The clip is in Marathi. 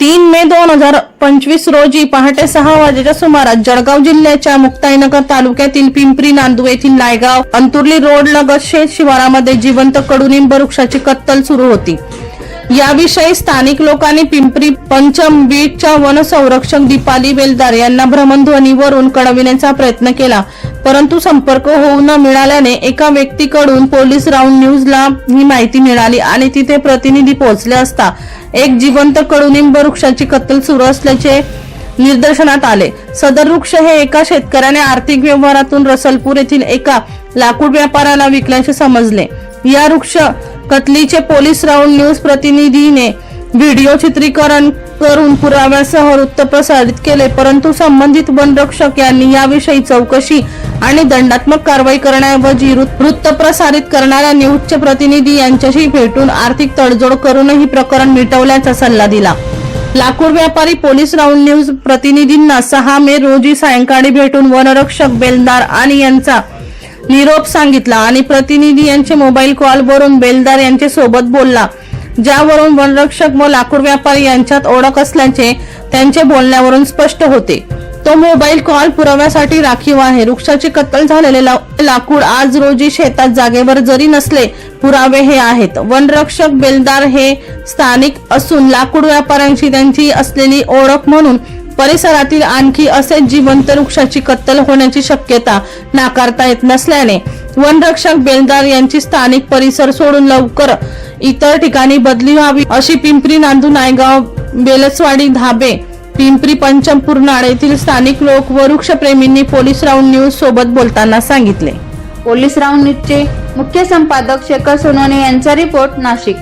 तीन मे दोन हजार पंचवीस रोजी पहाटे सहा वाजेच्या सुमारास जळगाव जिल्ह्याच्या मुक्ताईनगर तालुक्यातील पिंपरी नांदू येथील नायगाव अंतुर्ली रोड लगत शेत शिवारामध्ये जिवंत कडुनिंब वृक्षाची कत्तल सुरू होती. याविषयी स्थानिक लोकांनी पिंपरी पंचम बीटच्या वनसंरक्षक दीपाली बेलदार यांना भ्रमणध्वनीवरून कळविण्याचा प्रयत्न केला. परंतु संपर्क होऊ न मिळाल्याने एका व्यक्तीकडून पोलीस राऊंड न्यूजला ही माहिती मिळाली आणि तिथे प्रतिनिधी पोहोचले असता एक जिवंत कडुनिंब वृक्षाची कत्तल सुरू असल्याचे निदर्शनात आले. सदर वृक्ष हे एका शेतकऱ्याने आर्थिक व्यवहारातून रसलपूर येथील एका लाकूड व्यापाऱ्याला विकल्याचे समजले. या वृक्ष कतलीचे पोलीस राऊंड न्यूज प्रतिनिधीने व्हिडिओ चित्रीकरण करून पुराव्यासह वृत्त प्रसारित केले परंतु संबंधित वनरक्षक यांनी याविषयी चौकशी आणि दंडात्मक कारवाई करण्याऐवजी वृत्त प्रसारित करणाऱ्या न्यूजचे प्रतिनिधी यांच्याशी भेटून आर्थिक तडजोड करूनही प्रकरण मिटवल्याचा सल्ला दिला. लाकूड व्यापारी पोलीस राऊंड न्यूज प्रतिनिधींना सहा मे रोजी सायंकाळी भेटून वनरक्षक बेलदार आणि यांचा निरोप सांगितला आणि प्रतिनिधी यांचे मोबाईल कॉलवरून बेलदार यांच्या सोबत बोलला. ज्यावरून वनरक्षक व लाकूड व्यापारी यांच्यात ओळख असल्याचे त्यांचे बोलण्यावरून स्पष्ट होते. तो मोबाईल कॉल पुराव्यासाठी राखीव आहे. वृक्षाची कत्तल झालेले लाकूड आज रोजी शेतात जागेवर जरी नसले पुरावे हे आहेत. वनरक्षक बेलदार हे स्थानिक असून लाकूड व्यापाऱ्यांशी त्यांची असलेली ओळख म्हणून परिसरातील आणखी असे जिवंत वृक्षाची कत्तल होण्याची शक्यता नाकारता येत नसल्याने वनरक्षक बेलदार यांची स्थानिक परिसर सोडून लवकर इतर ठिकाणी बदली व्हावी अशी पिंपरी नांदू नायगाव बेलसवाडी धाबे पिंपरी पंचमपूर नाळ येथील स्थानिक लोक व वृक्षप्रेमींनी पोलीस राऊंड न्यूज सोबत बोलताना सांगितले. पोलीस राऊंड न्यूजचे मुख्य संपादक शेखर सोनवणे यांचा रिपोर्ट नाशिक.